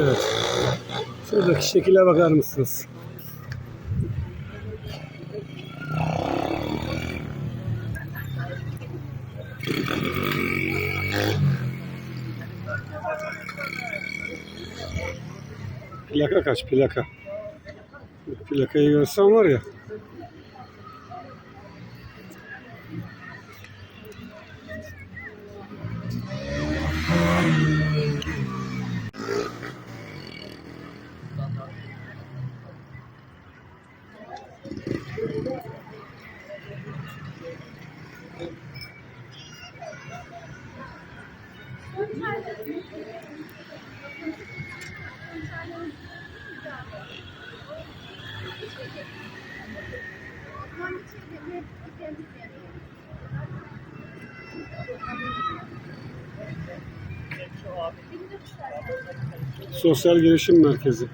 Evet. Şuradaki şekile bakar mısınız? Plaka kaç plaka? Plakayı görsem var ya. Sosyal Gelişim Merkezi.